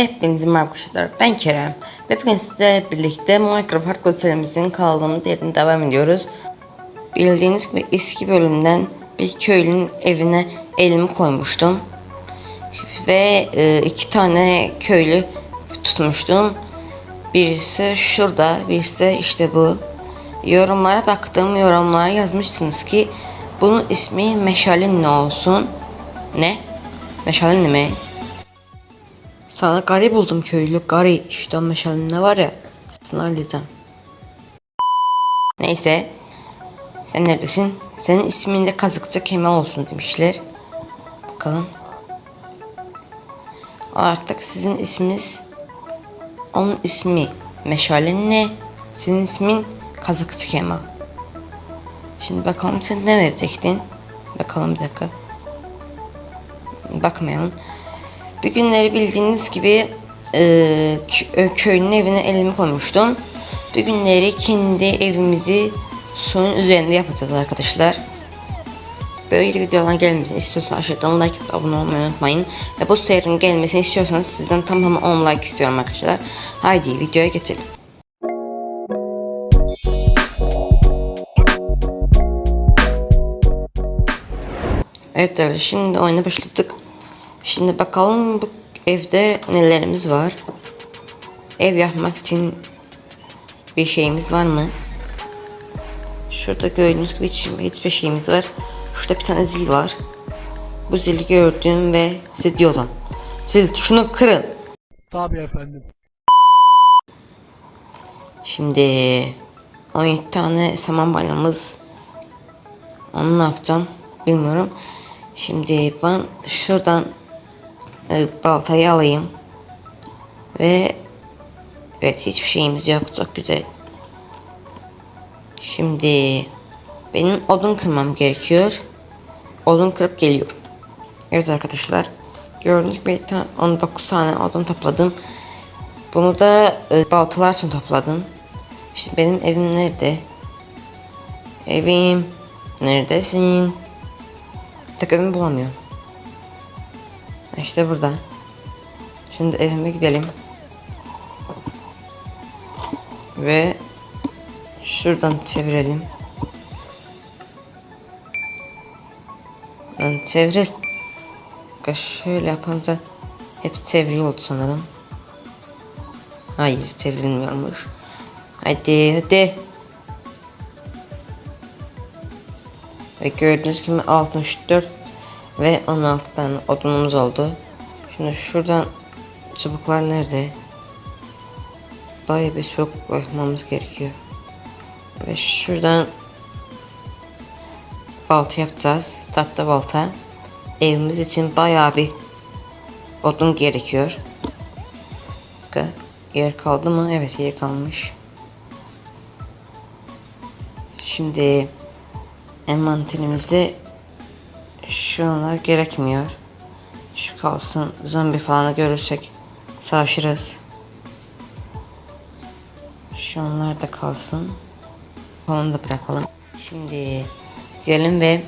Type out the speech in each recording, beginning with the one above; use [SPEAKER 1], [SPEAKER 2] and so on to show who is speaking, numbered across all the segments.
[SPEAKER 1] Hepinize merhaba arkadaşlar. Ben Kerem. Ve bugün sizlerle birlikte Minecraft Hardcore serimizin kaldığımız yerine devam ediyoruz. Bildiğiniz gibi eski bölümden bir köylünün evine elimi koymuştum. Ve e, iki tane köylü tutmuştum. Birisi şurada, birisi işte bu. Yorumlara baktım, yorumlara yazmışsınız ki bunun ismi Meşalin ne olsun? Ne? Meşalin mi? Sana gari buldum köylü gari o meşalin ne var ya sana halledeceğim. Neyse sen neredesin? Senin ismin de kazıkçı Kemal olsun demişler. Bakalım. Artık sizin isminiz onun ismi Meşalin ne? Senin ismin Kazıkçı Kemal. Şimdi bakalım sen ne verecektin? Bakalım bir dakika. Bakmayalım. Bir günleri bildiğiniz gibi e, kö- köylünün evine elimi koymuştum. Bir günleri kendi evimizi suyun üzerinde yapacağız arkadaşlar. Böyle videolar gelmesini istiyorsanız aşağıdan like atıp abone olmayı unutmayın. Ve bu serinin gelmesini istiyorsanız sizden tamamı 10 like istiyorum arkadaşlar. Haydi videoya geçelim. Evet arkadaşlar şimdi oyuna başladık. Şimdi bakalım bu evde nelerimiz var. Ev yapmak için bir şeyimiz var mı? Şurada gördüğünüz gibi hiç, hiçbir şeyimiz var. Şurada bir tane zil var. Bu zili gördüm ve size diyorum. Zil şunu kırın.
[SPEAKER 2] Tabii efendim.
[SPEAKER 1] Şimdi 17 tane saman balyamız. Onu ne yapacağım bilmiyorum. Şimdi ben şuradan baltayı alayım. Ve evet hiçbir şeyimiz yok. Çok güzel. Şimdi benim odun kırmam gerekiyor. Odun kırıp geliyorum. Evet arkadaşlar. Gördüğünüz gibi ta- 19 tane odun topladım. Bunu da e, baltalar için topladım. İşte benim evim nerede? Evim neredesin? Tek evimi bulamıyorum. İşte burada. Şimdi evime gidelim. Ve şuradan çevirelim. Lan çeviril. Bak Şöyle yapınca hep çeviri oldu sanırım. Hayır çevrilmiyormuş. Hadi hadi. Ve gördüğünüz gibi 64 ve 16 tane odunumuz oldu. Şimdi şuradan çubuklar nerede? Bayağı bir çubuk yapmamız gerekiyor. Ve şuradan balta yapacağız. Tatlı balta. Evimiz için bayağı bir odun gerekiyor. Yer kaldı mı? Evet yer kalmış. Şimdi envanterimizde şunlar gerekmiyor. Şu kalsın. Zombi falan görürsek savaşırız. Şunlar da kalsın. Onu da bırakalım. Şimdi gidelim ve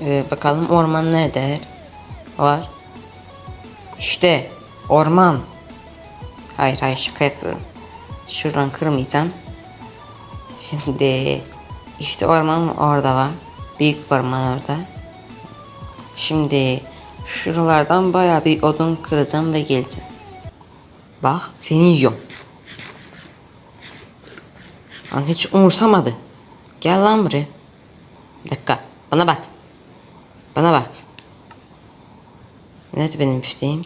[SPEAKER 1] e, bakalım orman nerede var. İşte orman. Hayır hayır şaka yapıyorum. Şuradan kırmayacağım. Şimdi işte orman orada var. Büyük orman orada. Şimdi şuralardan baya bir odun kıracağım ve geleceğim. Bak seni yiyorum. Lan hiç umursamadı. Gel lan buraya. Bir dakika. Bana bak. Bana bak. Nerede benim bifteğim?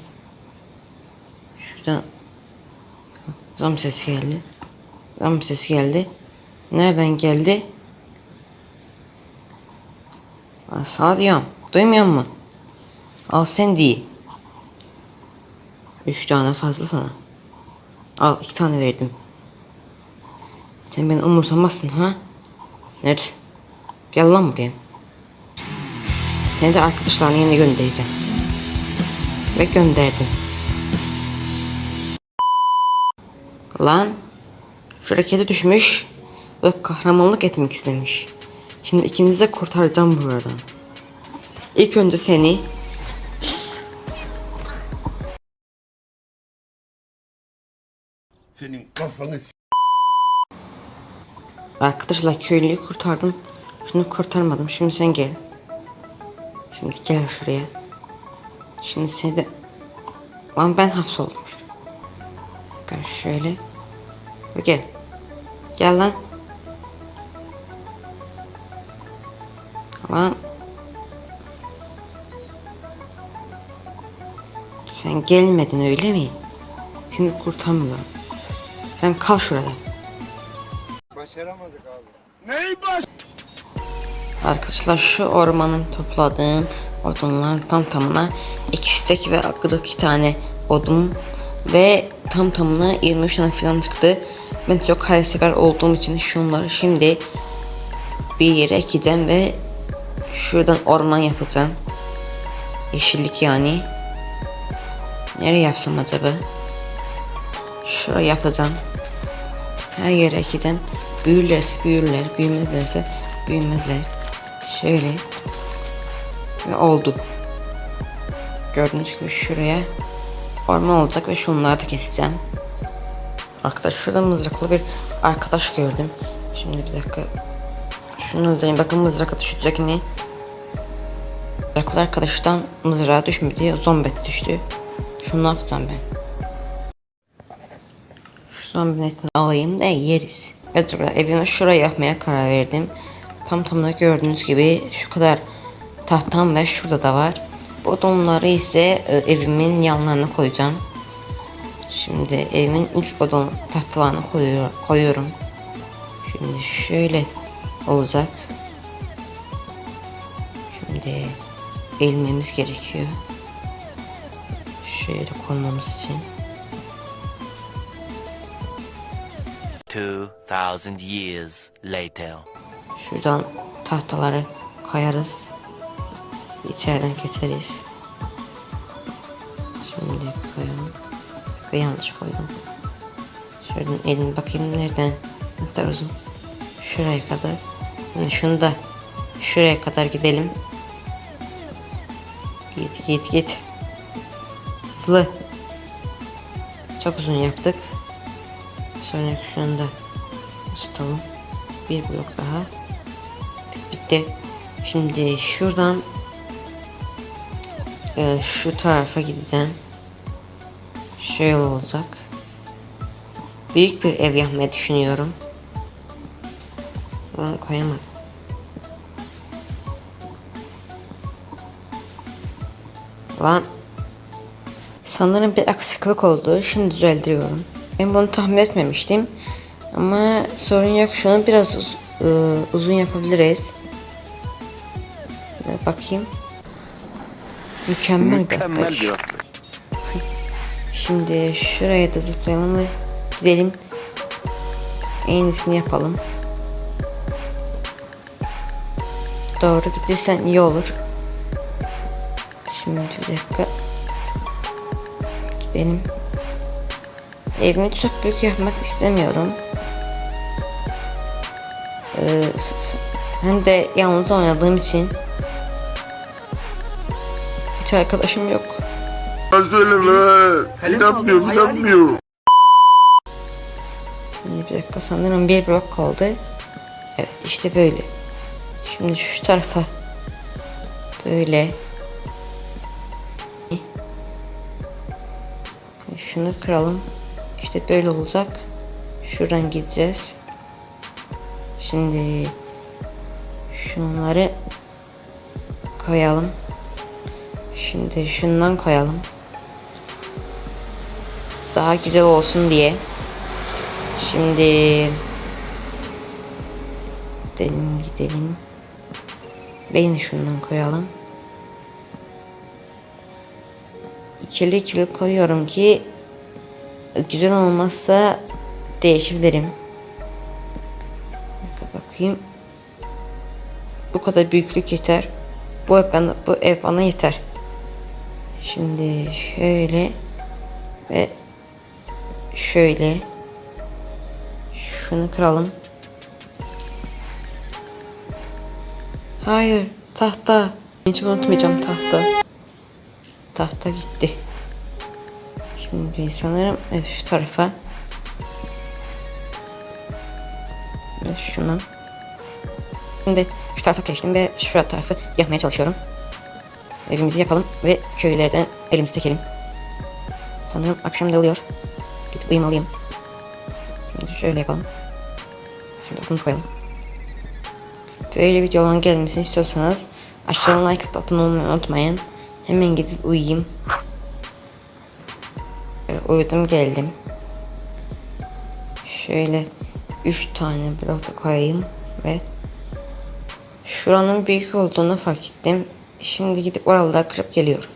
[SPEAKER 1] Şuradan Zam sesi geldi. Zam sesi geldi. Nereden geldi? Aa, Sana diyorum. Duymuyor musun? Al sen değil. Üç tane fazla sana. Al iki tane verdim. Sen beni umursamazsın ha? Nerede? Gel lan buraya. Seni de arkadaşlarına yine göndereceğim. Ve gönderdim. Lan. Şu düşmüş. Ve kahramanlık etmek istemiş. Şimdi ikinizi de kurtaracağım buradan. İlk önce seni
[SPEAKER 2] Senin kafanı
[SPEAKER 1] Arkadaşlar köylüyü kurtardım. Şunu kurtarmadım. Şimdi sen gel. Şimdi gel şuraya. Şimdi seni de... Lan ben hapsoldum. Gel şöyle. Gel. Gel lan. Lan. Sen gelmedin öyle mi? Seni kurtarmıyorum. Sen kal şurada.
[SPEAKER 2] Başaramadık abi. Neyi baş?
[SPEAKER 1] Arkadaşlar şu ormanın topladığım odunlar tam tamına 2 stek ve 42 tane odun ve tam tamına 23 tane falan çıktı. Ben çok hayırsever olduğum için şunları şimdi bir yere ekeceğim ve şuradan orman yapacağım. Yeşillik yani. Nereye yapsam acaba? Şuraya yapacağım. Her yere ekeceğim. Büyürlerse büyürler, büyümezlerse büyümezler. Şöyle. Ve oldu. Gördüğünüz gibi şuraya orman olacak ve şunları da keseceğim. Arkadaş şurada mızraklı bir arkadaş gördüm. Şimdi bir dakika. Şunu öldüreyim. Bakın mızrak düşecek ne? Mızraklı arkadaştan mızrağa düşmedi. Zombi eti düştü. Şunu ne yapacağım ben? Şu zombi etini alayım da yeriz. Evet evime şuraya yapmaya karar verdim. Tam tamına gördüğünüz gibi şu kadar tahtam ve şurada da var. Bu odunları ise e, evimin yanlarına koyacağım. Şimdi evimin ilk odun tahtalarını koyuyor, koyuyorum. Şimdi şöyle olacak. Şimdi eğilmemiz gerekiyor. Şöyle koymamız için.
[SPEAKER 3] 2,000 years later.
[SPEAKER 1] Şuradan tahtaları koyarız. İçeriden keseriz. Şimdi koyalım. Yanlış koydum. Şuradan elini bakayım nereden ne kadar uzun. Şuraya kadar. Şimdi şunu da şuraya kadar gidelim. Git git git. Hızlı. Çok uzun yaptık. Sonra şunu da tutalım. Bir blok daha. Bit- Bitti. Şimdi şuradan e, şu tarafa gideceğim. Şöyle olacak. Büyük bir ev yapmayı düşünüyorum. Onu koyamadım. Lan Sanırım bir aksaklık oldu. Şimdi düzeltiyorum. Ben bunu tahmin etmemiştim. Ama sorun yok. Şunu biraz uz- ıı, uzun yapabiliriz. Bir Bakayım. Mükemmel, bir atlayış. Şimdi şuraya da zıplayalım ve gidelim. En iyisini yapalım. Doğru gidersen iyi olur. Şimdi bir dakika. Gidelim. Evimi çok büyük yapmak istemiyorum. Ee, hem de yalnız oynadığım için hiç arkadaşım yok.
[SPEAKER 2] Söyleme. İnanmıyorum, inanmıyorum.
[SPEAKER 1] Şimdi bir dakika sanırım bir blok kaldı. Evet işte böyle. Şimdi şu tarafa böyle. Şunu kıralım. İşte böyle olacak. Şuradan gideceğiz. Şimdi şunları koyalım. Şimdi şundan koyalım. Daha güzel olsun diye. Şimdi gidelim gidelim. Beyni şundan koyalım. İkili ikili koyuyorum ki güzel olmazsa değişebilirim. Bakayım. Bu kadar büyüklük yeter. Bu ev bana, bu ev bana yeter. Şimdi şöyle ve şöyle şunu kıralım. Hayır, tahta. Hiç unutmayacağım tahta. Tahta gitti. Şimdi sanırım evet, şu tarafa şundan. Şimdi şu tarafa geçtim ve şu tarafı yapmaya çalışıyorum. Evimizi yapalım ve köylerden elimizi çekelim. Sanırım akşam da oluyor. Gidip uyumalıyım. Şimdi şöyle yapalım. Şimdi bunu koyalım. Böyle videoların gelmesini istiyorsanız aşağıdan like atıp unutmayın. Hemen gidip uyuyayım. Uyudum geldim. Şöyle 3 tane blok da koyayım ve şuranın büyük olduğunu fark ettim. Şimdi gidip oraları kırıp geliyorum.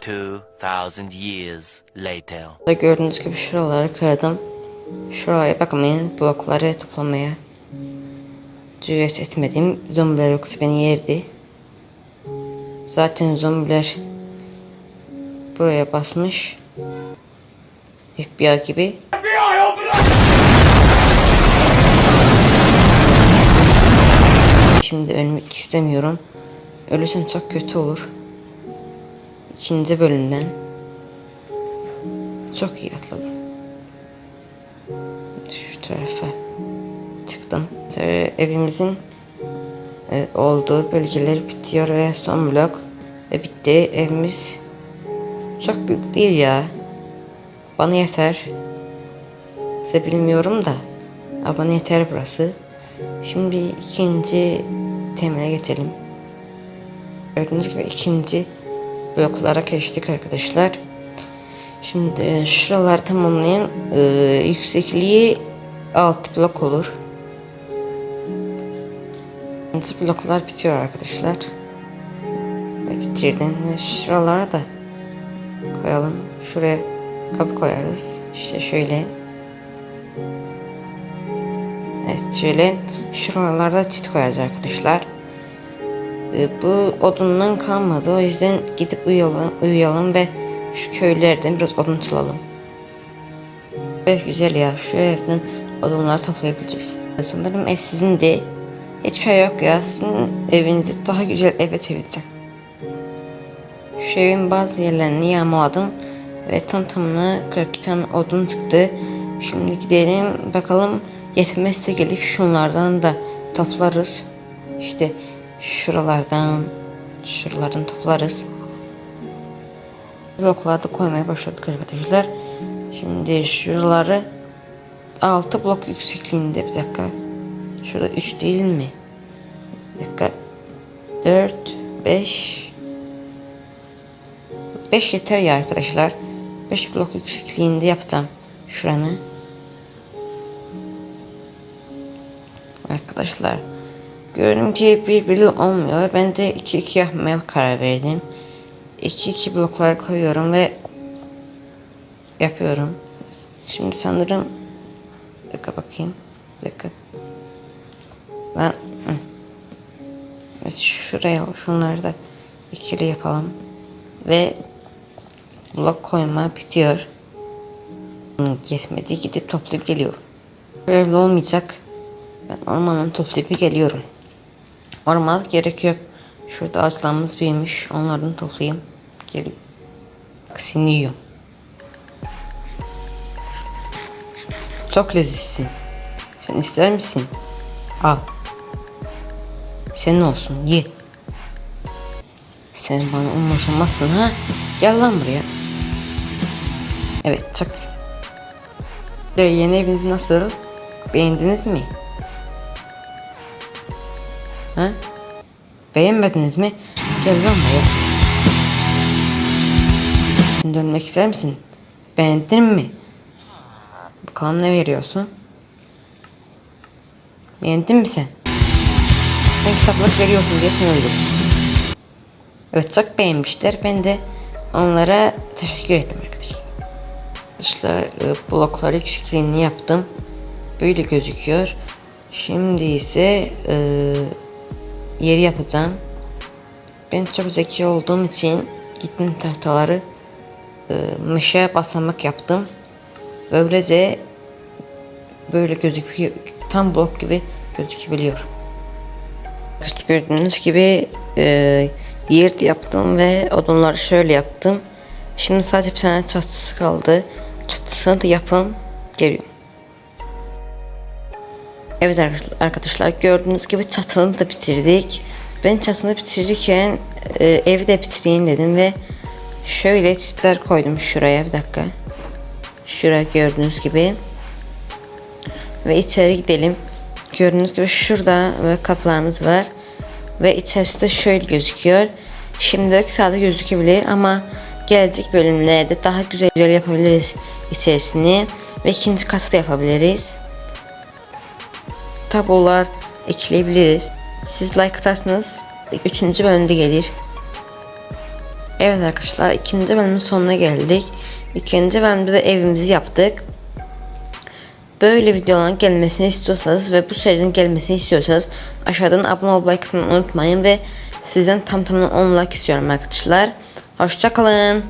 [SPEAKER 3] 2,000 years later.
[SPEAKER 1] Burada gördüğünüz gibi şuraları kırdım. Şuraya bakmayın blokları toplamaya cüret etmedim. Zombiler yoksa beni yerdi. Zaten zombiler buraya basmış. FBI gibi. Şimdi ölmek istemiyorum. Ölürsem çok kötü olur. İkinci bölümden. Çok iyi atladım. Şu tarafa çıktım. Sonra evimizin e, olduğu bölgeler bitiyor ve son blok ve bitti. Evimiz çok büyük değil ya. Bana yeter. Size bilmiyorum da. Ama bana yeter burası. Şimdi ikinci temele geçelim. Gördüğünüz gibi ikinci bloklara geçtik arkadaşlar. Şimdi şuraları tamamlayayım. Ee, yüksekliği 6 blok olur. 6 bloklar bitiyor arkadaşlar. Bitirdim. Ve şuralara da koyalım. Şuraya kapı koyarız. İşte şöyle. Evet şöyle. Şuralarda çit koyarız arkadaşlar. Ee, bu odundan kalmadı. O yüzden gidip uyuyalım, uyuyalım ve şu köylerden biraz odun çalalım. Ev güzel ya. Şu evden odunları toplayabileceğiz. Sanırım ev sizin de. Hiçbir şey yok ya. Sizin evinizi daha güzel eve çevireceğim. Şu evin bazı yerlerini yağmaladım. Ve tam tamına 42 tane odun çıktı. Şimdi gidelim bakalım yetmezse gelip şunlardan da toplarız. İşte şuralardan, şuralardan toplarız. Bloklarda koymaya başladık arkadaşlar. Şimdi şuraları 6 blok yüksekliğinde bir dakika. Şurada 3 değil mi? Bir dakika. 4 5 5 yeter ya arkadaşlar. 5 blok yüksekliğinde yapacağım şuranı. Arkadaşlar gördüm ki birbiri olmuyor. Ben de 2-2 yapmaya karar verdim. 2-2 bloklar koyuyorum ve yapıyorum. Şimdi sanırım bir dakika bakayım. Bir dakika. Ben evet, şuraya şunları da ikili yapalım. Ve blok koyma bitiyor. Hı, Yetmedi gidip toplayıp geliyorum. Böyle olmayacak. Ben ormandan toplayıp geliyorum. Orman gerekiyor. Şurada ağaçlarımız büyümüş. Onlardan toplayayım. Geliyorum. Aksini yiyorum. Çok lezzetsin. Sen ister misin? Al. Senin olsun ye. Sen bana umursamazsın ha? Gel lan buraya. Evet. Böyle Yeni eviniz nasıl? Beğendiniz mi? Ha? Beğenmediniz mi? Gel lan buraya. Sen dönmek ister misin? Beğendin mi? Bakalım ne veriyorsun? Beğendin mi sen? Sen kitaplık veriyorsun diye seni öldüreceğim. Evet çok beğenmişler. Ben de onlara teşekkür ettim Arkadaşlar e, blokları yüksekliğini yaptım. Böyle gözüküyor. Şimdi ise e, yeri yapacağım. Ben çok zeki olduğum için gittim tahtaları e, meşe basamak yaptım. Böylece böyle gözüküyor. Tam blok gibi gözükebiliyor. Gördüğünüz gibi e, yaptım ve odunları şöyle yaptım. Şimdi sadece bir tane çatısı kaldı. Çatısını da yapım geliyorum. Evet arkadaşlar- gördüğünüz gibi çatını da bitirdik. Ben çatını bitirirken e, evi de bitireyim dedim ve şöyle çitler koydum şuraya bir dakika. Şuraya gördüğünüz gibi. Ve içeri gidelim. Gördüğünüz gibi şurada ve kapılarımız var. Ve içerisi de şöyle gözüküyor. Şimdilik sade gözükebilir ama gelecek bölümlerde daha güzel yapabiliriz içerisini. Ve ikinci katı da yapabiliriz. Tablolar ekleyebiliriz. Siz like atarsanız 3. bölümde gelir. Evet arkadaşlar ikinci bölümün sonuna geldik. İkinci bölümde de evimizi yaptık. Böyle videoların gelmesini istiyorsanız ve bu serinin gelmesini istiyorsanız aşağıdan abone olmayı like atmayı unutmayın ve sizden tam tamına 10 like istiyorum arkadaşlar. Hoşçakalın.